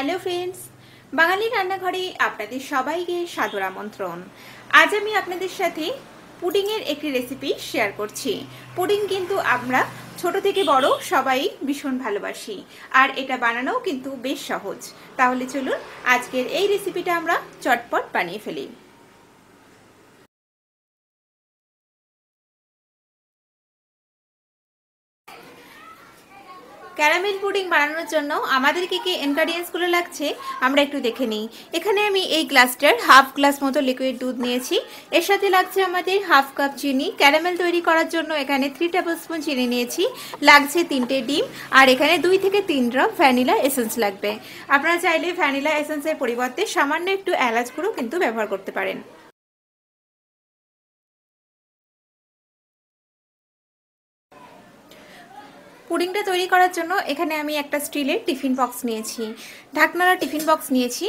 Hello friends, বাঙালি রান্নাঘরে আপনাদের সবাইকে সাদর আমন্ত্রণ। আজ আমি আপনাদের সাথে পুডিংয়ের একটি রেসিপি শেয়ার করছি। পুডিং কিন্তু আমরা ছোট থেকে বড় সবাই ভীষণ ভালোবাসি, আর এটা বানানোও কিন্তু বেশ সহজ। তাহলে চলুন আজকের এই রেসিপিটা আমরা চটপট বানিয়ে ফেলি। ক্যারামেল পুডিং বানানোর জন্য আমাদের কি কি ইনগ্রেডিয়েন্টসগুলো লাগছে, আমরা একটু দেখে নিই। এখানে আমি এই গ্লাসটার হাফ গ্লাস মতো লিকুইড দুধ নিয়েছি। এর সাথে লাগছে আমাদের হাফ কাপ চিনি। ক্যারামেল তৈরি করার জন্য এখানে থ্রি টেবিল স্পুন চিনি নিয়েছি। লাগছে তিনটে ডিম। আর এখানে দুই থেকে তিন ড্রপ ভ্যানিলা এসেন্স লাগবে। আপনারা চাইলে ভ্যানিলা এসেন্সের পরিবর্তে সামান্য একটু এলাচ গুঁড়ো কিন্তু ব্যবহার করতে পারেন। পুডিংটা তৈরি করার জন্য এখানে আমি একটা স্টিলের টিফিন বক্স নিয়েছি, ঢাকনারা টিফিন বক্স নিয়েছি।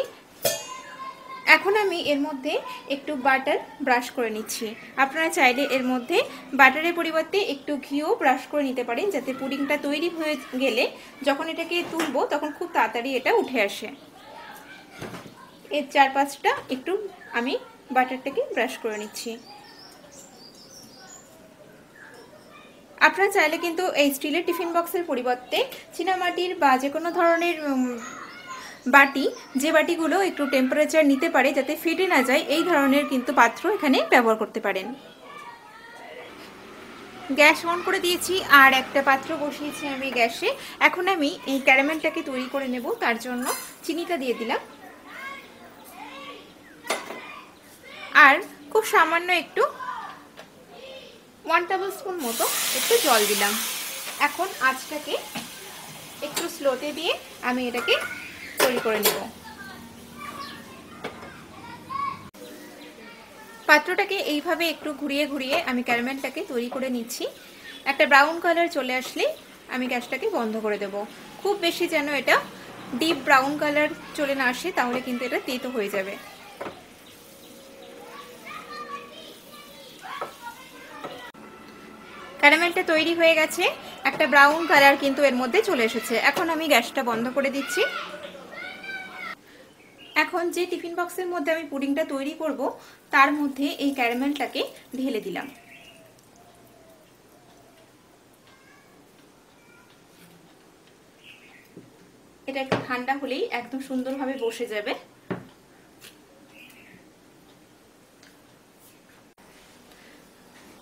এখন আমি এর মধ্যে একটু বাটার ব্রাশ করে নিচ্ছি। আপনারা চাইলে এর মধ্যে বাটারের পরিবর্তে একটু ঘিও ব্রাশ করে নিতে পারেন, যাতে পুডিংটা তৈরি হয়ে গেলে যখন এটাকে তুলবো তখন খুব তাড়াতাড়ি এটা উঠে আসে। এর চার পাঁচটা একটু আমি বাটারটাকে ব্রাশ করে নিচ্ছি। আপনারা চাইলে কিন্তু এই স্টিলের টিফিন বক্সের পরিবর্তে চীনামাটির বা যে কোনো ধরনের বাটি, যে বাটিগুলো একটু টেম্পারেচার নিতে পারে যাতে ফেটে না যায়, এই ধরনের কিন্তু পাত্র এখানে ব্যবহার করতে পারেন। গ্যাস অন করে দিয়েছি, আর একটা পাত্র বসিয়েছি আমি গ্যাসে। এখন আমি এই ক্যারামেলটাকে তৈরি করে নেব, তার জন্য চিনিটা দিয়ে দিলাম। আর খুব সামান্য একটু ওয়ান টেবিল স্পুন মতো একটু জল দিলাম। এখন আঁচটাকে একটু স্লোতে দিয়ে আমি এটাকে তৈরি করে নেব। পাত্রটাকে এইভাবে একটু ঘুরিয়ে ঘুরিয়ে আমি ক্যারামেলটাকে তৈরি করে নিচ্ছি। একটা ব্রাউন কালার চলে আসলে আমি গ্যাসটাকে বন্ধ করে দেব। খুব বেশি যেন এটা ডিপ ব্রাউন কালার চলে না আসে, তাহলে কিন্তু এটা তেতো হয়ে যাবে। ক্যারামেলটা তৈরি হয়ে গেছে। একটা ব্রাউন কালার কিন্তু এর মধ্যে চলে এসেছে। এখন আমি গ্যাসটা বন্ধ করে দিচ্ছি। এখন যে টিফিন বক্সের মধ্যে আমি পুডিংটা তৈরি করব, তার মধ্যে এই ক্যারামেলটাকে ঢেলে দিলাম। এটা একটু ঠান্ডা হলেই একদম সুন্দরভাবে বসে যাবে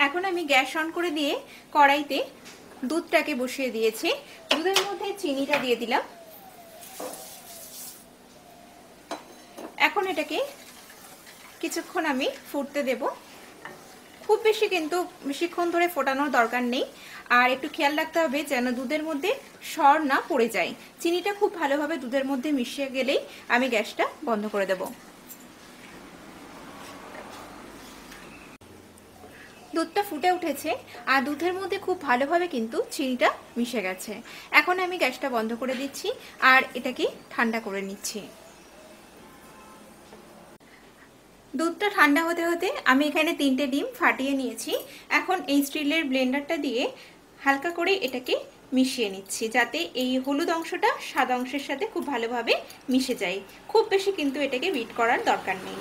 এখন আমি গ্যাস অন করে দিয়ে কড়াইতে দুধটাকে বসিয়ে দিয়েছি। দুধের মধ্যে চিনিটা দিয়ে দিলাম। এখন এটাকে কিছুক্ষণ আমি ফুটতে দেব। খুব বেশি কিন্তু বেশিক্ষণ ধরে ফোটানোর দরকার নেই। আর একটু খেয়াল রাখতে হবে যেন দুধের মধ্যে সর না পড়ে যায়। চিনিটা খুব ভালোভাবে দুধের মধ্যে মিশিয়ে গেলেই আমি গ্যাসটা বন্ধ করে দেবো। দুধটা ফুটে উঠেছে আর দুধের মধ্যে খুব ভালোভাবে কিন্তু চিনিটা মিশে গেছে। এখন আমি গ্যাসটা বন্ধ করে দিচ্ছি আর এটাকে ঠান্ডা করে নিচ্ছি। দুধটা ঠান্ডা হতে হতে আমি এখানে তিনটে ডিম ফাটিয়ে নিয়েছি। এখন এই স্টিলের ব্লেন্ডারটা দিয়ে হালকা করে এটাকে মিশিয়ে নিচ্ছি যাতে এই হলুদ অংশটা সাদা অংশের সাথে খুব ভালোভাবে মিশে যায়। খুব বেশি কিন্তু এটাকে বিট করার দরকার নেই।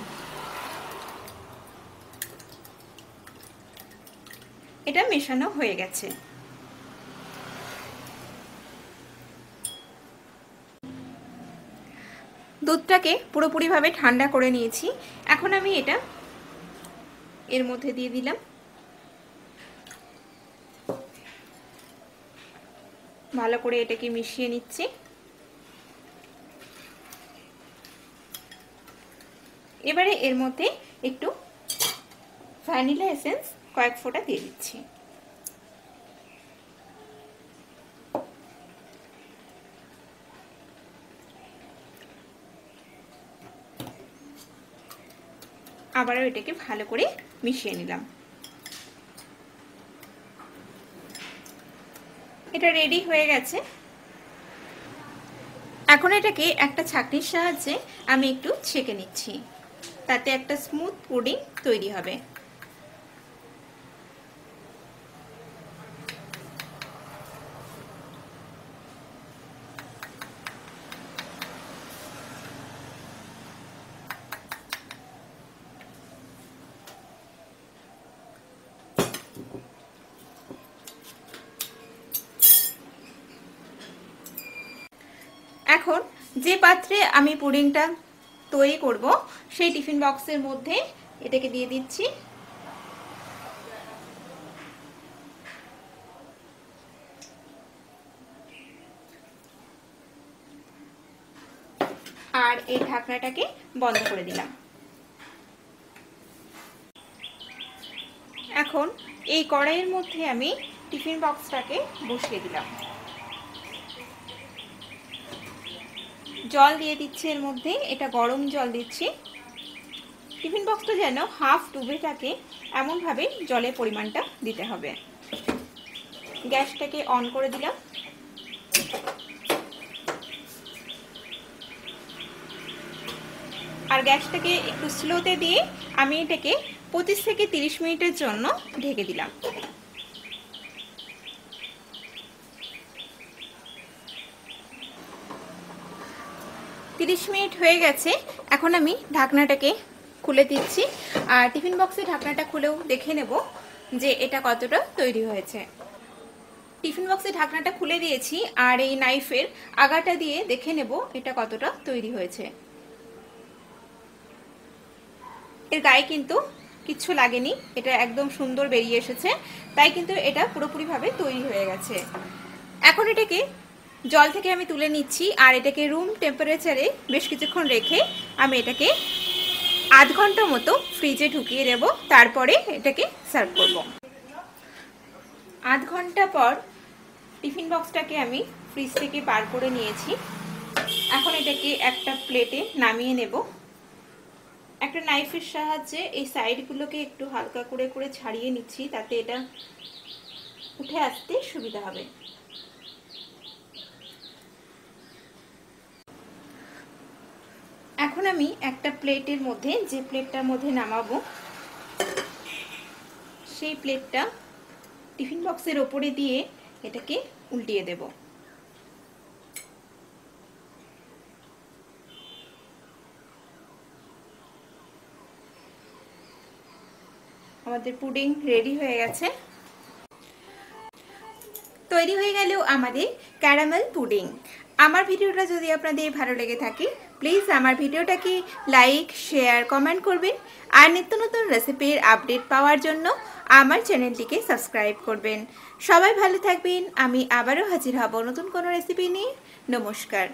এটা মেশানো হয়ে গেছে। দুধটাকে পুরোপুরিভাবে ঠান্ডা করে নিয়েছি। এখন আমি এটা এর মধ্যে দিয়ে দিলাম। ভালো করে এটাকে মিশিয়ে নিচ্ছি। এবারে এর মধ্যে একটু ভ্যানিলা এসেন্স কয়েক ফোঁটা দিয়ে দিচ্ছি। আবারও এটাকে ভালো করে মিশিয়ে নিলাম। এটা রেডি হয়ে গেছে। এখন এটাকে একটা ছাকনির সাহায্যে আমি একটু ছেঁকে নিচ্ছি। তাতে একটা স্মুথ পুডিং তৈরি হবে। এখন যে পাত্রে আমি পুডিংটা তৈরি করব, সেই টিফিন বক্সের মধ্যে এটাকে দিয়ে দিচ্ছি। আর এই ঢাকনাটাকে বন্ধ করে দিলাম। এখন এই কড়াইয়ের মধ্যে আমি টিফিন বক্সটাকে বসিয়ে দিলাম। জল দিয়ে দিচ্ছি এর মধ্যে, এটা গরম জল দিচ্ছি। টিফিন বক্সটা যেন হাফ ডুবে থাকে এমনভাবে জলের পরিমাণটা দিতে হবে। গ্যাসটাকে অন করে দিলাম। আর গ্যাসটাকে একটু স্লোতে দিয়ে আমি এটাকে পঁচিশ থেকে তিরিশ মিনিটের জন্য ঢেকে দিলাম। তিরিশ মিনিট হয়ে গেছে। এখন আমি ঢাকনাটাকে খুলে দিচ্ছি। আর টিফিন বক্সে ঢাকনাটা খুলেও দেখে নেব যে এটা কতটা তৈরি হয়েছে। টিফিন বক্সে ঢাকনাটা খুলে দিয়েছি আর এই নাইফের আগাটা দিয়ে দেখে নেব এটা কতটা তৈরি হয়েছে। এর গায়ে কিন্তু কিচ্ছু লাগেনি। এটা একদম সুন্দর বেরিয়ে এসেছে। তাই কিন্তু এটা পুরোপুরিভাবে তৈরি হয়ে গেছে। এখন এটাকে জল থেকে আমি তুলে নিচ্ছি, আর এটাকে রুম টেম্পারেচারে বেশ কিছুক্ষণ রেখে আমি এটাকে আধ ঘণ্টা মতো ফ্রিজে ঢুকিয়ে দেব, তারপরে এটাকে সার্ভ করব। আধ ঘণ্টা পর টিফিন বক্সটাকে আমি ফ্রিজ থেকে বার করে নিয়েছি। এখন এটাকে একটা প্লেটে নামিয়ে নেব। একটা নাইফের সাহায্যে এই সাইডগুলোকে একটু হালকা করে করে ছাড়িয়ে নিচ্ছি, তাতে এটা উঠে আসতে সুবিধা হবে। আমি একটা প্লেটের মধ্যে, যে প্লেটটার মধ্যে নামাবো, সেই প্লেটটা টিফিন বক্সের ওপরে দিয়ে এটাকে উল্টিয়ে দেব। আমাদের পুডিং রেডি হয়ে গেছে। তৈরি হয়ে গেলেও আমাদের ক্যারামেল পুডিং। আমার ভিডিওটা যদি আপনাদের ভালো লেগে থাকে প্লিজ আমার ভিডিওটাকে লাইক, শেয়ার, কমেন্ট করবেন আর নিত্য নতুন রেসিপির আপডেট পাওয়ার জন্য আমার চ্যানেলটিকে সাবস্ক্রাইব করবেন। সবাই ভালো থাকবেন, আমি আবারও হাজির হব নতুন কোনো রেসিপি নিয়ে। নমস্কার।